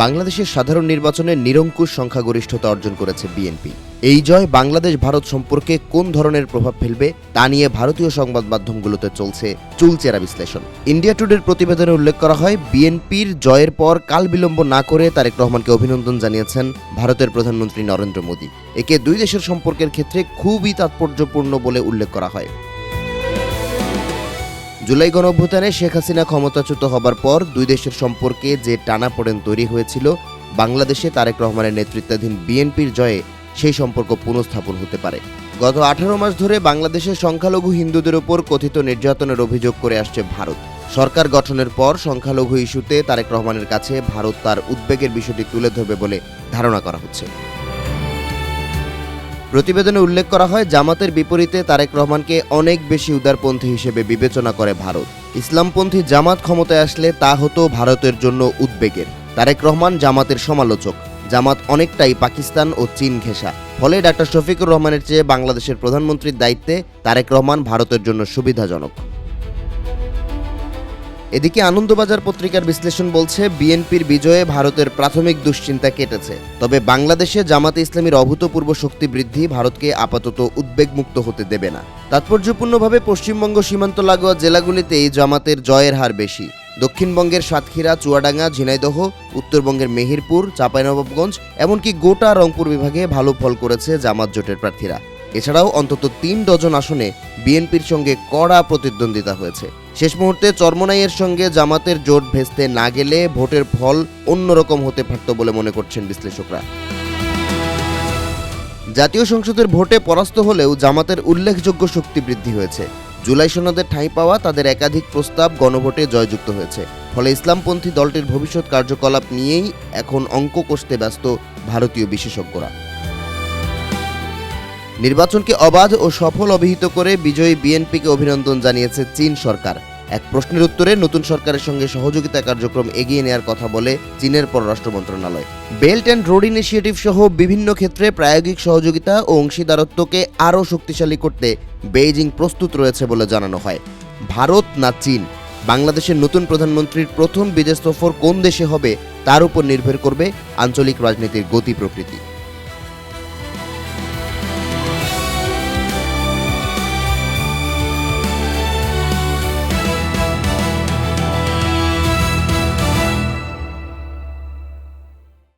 বাংলাদেশের সাধারণ নির্বাচনে নিরঙ্কুশ সংখ্যাগরিষ্ঠতা অর্জন করেছে বিএনপি। এই জয় বাংলাদেশ ভারত সম্পর্কে কোন ধরনের প্রভাব ফেলবে তা নিয়ে ভারতীয় সংবাদ মাধ্যমগুলোতে চলছে চুলচেরা বিশ্লেষণ। ইন্ডিয়া টুডের প্রতিবেদনে উল্লেখ করা হয়, বিএনপির জয়ের পর কাল বিলম্ব না করে তারেক রহমানকে অভিনন্দন জানিয়েছেন ভারতের প্রধানমন্ত্রী নরেন্দ্র মোদী। একে দুই দেশের সম্পর্কের ক্ষেত্রে খুবই তাৎপর্যপূর্ণ বলে উল্লেখ করা হয়। জুলাই গণঅভ্যুত্থানে শেখ হাসিনা ক্ষমতাচ্যুত হবার পর দুই দেশের সম্পর্কে যে টানাপোড়েন তৈরি হয়েছিল, বাংলাদেশে তারেক রহমানের নেতৃত্বাধীন বিএনপির জয়ে সেই সম্পর্ক পুনঃস্থাপন হতে পারে। গত আঠারো মাস ধরে বাংলাদেশের সংখ্যালঘু হিন্দুদের উপর কথিত নির্যাতনের অভিযোগ করে আসছে ভারত। সরকার গঠনের পর সংখ্যালঘু ইস্যুতে তারেক রহমানের কাছে ভারত তার উদ্বেগের বিষয়টি তুলে ধরবে বলে ধারণা করা হচ্ছে। প্রতিবেদনে উল্লেখ করা হয়, জামাতের বিপরীতে তারেক রহমানকে অনেক বেশি উদারপন্থী হিসেবে বিবেচনা করে ভারত। ইসলামপন্থী জামাত ক্ষমতায় আসলে তা হতো ভারতের জন্য উদ্বেগের। তারেক রহমান জামাতের সমালোচক। জামাত অনেকটাই পাকিস্তান ও চীন ঘেঁষা। ফলে ডাক্তার শফিকুর রহমানের চেয়ে বাংলাদেশের প্রধানমন্ত্রীর দায়িত্বে তারেক রহমান ভারতের জন্য সুবিধাজনক। এদিকে আনন্দবাজার পত্রিকার বিশ্লেষণ বলছে, বিএনপির বিজয়ে ভারতের প্রাথমিক দুশ্চিন্তা কেটেছে। তবে বাংলাদেশে জামাতে ইসলামীর অভূতপূর্ব শক্তি বৃদ্ধি ভারতকে আপাতত উদ্বেগমুক্ত হতে দেবে না। তাৎপর্যপূর্ণভাবে পশ্চিমবঙ্গ সীমান্ত লাগোয়া জেলাগুলিতে এই জামাতের জয়ের হার বেশি। দক্ষিণবঙ্গের সাতক্ষীরা, চুয়াডাঙ্গা, ঝিনাইদহ, উত্তরবঙ্গের মেহেরপুর, চাঁপাইনবাবগঞ্জ, এমনকি গোটা রংপুর বিভাগে ভালো ফল করেছে জামাত জোটের প্রার্থীরা। এছাড়াও অন্তত তিন ডজন আসনে বিএনপির সঙ্গে কড়া প্রতিদ্বন্দ্বিতা হয়েছে। শেষ মুহূর্তে চরমনাইয়ের সঙ্গে জামাতের জোট ভেস্তে না গেলে ভোটের ফল অন্যরকম হতে পারত বলে মনে করছেন বিশ্লেষকরা। জাতীয় সংসদের ভোটে পরাস্ত হলেও জামাতের উল্লেখযোগ্য শক্তি বৃদ্ধি হয়েছে। জুলাই সনদের ঠাঁই পাওয়া তাদের একাধিক প্রস্তাব গণভোটে জয়যুক্ত হয়েছে। ফলে ইসলামপন্থী দলটির ভবিষ্যৎ কার্যকলাপ নিয়েই এখন অঙ্ক কষতে ব্যস্ত ভারতীয় বিশেষজ্ঞরা। নির্বাচনকে অবাধ ও সফল অভিহিত করে বিজয়ী বিএনপিকে অভিনন্দন জানিয়েছে চীন সরকার। এক প্রশ্নের উত্তরে নতুন সরকারের সঙ্গে সহযোগিতা কার্যক্রম এগিয়ে নেওয়ার কথা বলে চীনের পররাষ্ট্র মন্ত্রণালয়। বেল্ট অ্যান্ড রোড ইনিশিয়েটিভ সহ বিভিন্ন ক্ষেত্রে প্রায়োগিক সহযোগিতা ও অংশীদারত্বকে আরও শক্তিশালী করতে বেইজিং প্রস্তুত রয়েছে বলে জানানো হয়। ভারত না চীন? বাংলাদেশের নতুন প্রধানমন্ত্রীর প্রথম বিদেশ সফর কোন দেশে হবে তার উপর নির্ভর করবে আঞ্চলিক রাজনীতির গতি প্রকৃতি।